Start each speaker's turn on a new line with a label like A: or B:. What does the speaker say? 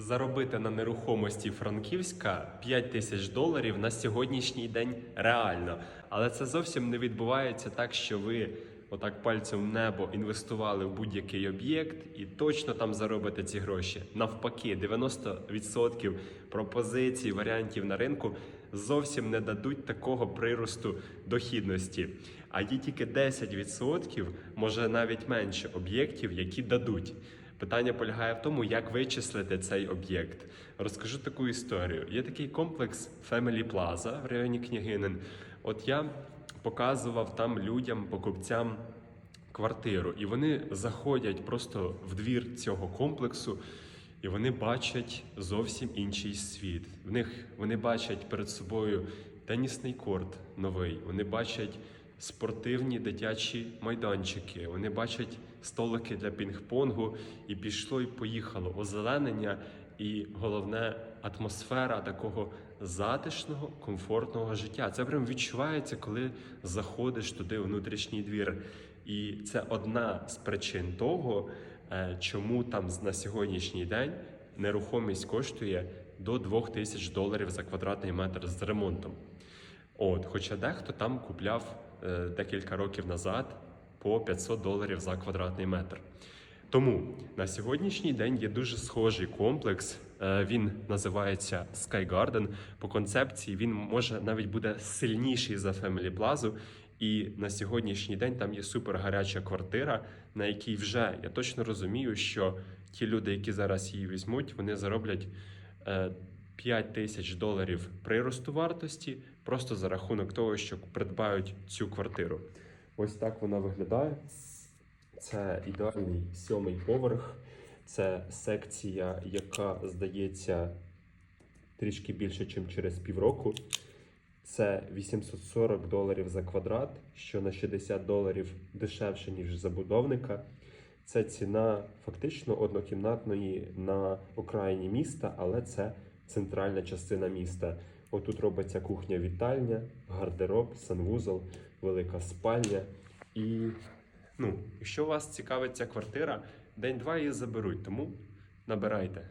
A: Заробити на нерухомості Франківська 5 тисяч доларів на сьогоднішній день реально. Але це зовсім не відбувається так, що ви отак пальцем в небо інвестували в будь-який об'єкт і точно там заробите ці гроші. Навпаки, 90% пропозицій, варіантів на ринку зовсім не дадуть такого приросту дохідності. А є тільки 10%, може навіть менше об'єктів, які дадуть. Питання полягає в тому, як вичислити цей об'єкт. Розкажу таку історію. Є такий комплекс Family Plaza в районі Княгинин. От я показував там людям, покупцям квартиру, і вони заходять просто в двір цього комплексу, і вони бачать зовсім інший світ. В них вони бачать перед собою тенісний корт новий, вони бачать спортивні дитячі майданчики, вони бачать столики для пінг-понгу, і пішло і поїхало озеленення, і головне атмосфера такого затишного, комфортного життя. Це прям відчувається, коли заходиш туди у внутрішній двір. І це одна з причин того, е, чому там на сьогоднішній день нерухомість коштує до 2000 доларів за квадратний метр з ремонтом. От, хоча дехто там купляв е, декілька років назад по 500 доларів за квадратний метр. Тому на сьогоднішній день є дуже схожий комплекс. Е, Він називається Sky Garden. По концепції він може навіть буде сильніший за Family Plaza. І на сьогоднішній день там є супер гаряча квартира, на якій вже я точно розумію, що ті люди, які зараз її візьмуть, вони зароблять е, 5 тисяч доларів приросту вартості просто за рахунок того, що придбають цю квартиру. Ось так вона виглядає. Це ідеальний сьомий поверх. Це секція, яка здається трішки більше, ніж через півроку. Це 840 доларів за квадрат, що на 60 доларів дешевше, ніж забудовника. Це ціна фактично однокімнатної на окраїні міста, але це центральна частина міста. Отут робиться кухня-вітальня, гардероб, санвузол, велика спальня. І ну, якщо вас цікавить ця квартира, день-два її заберуть, тому набирайте.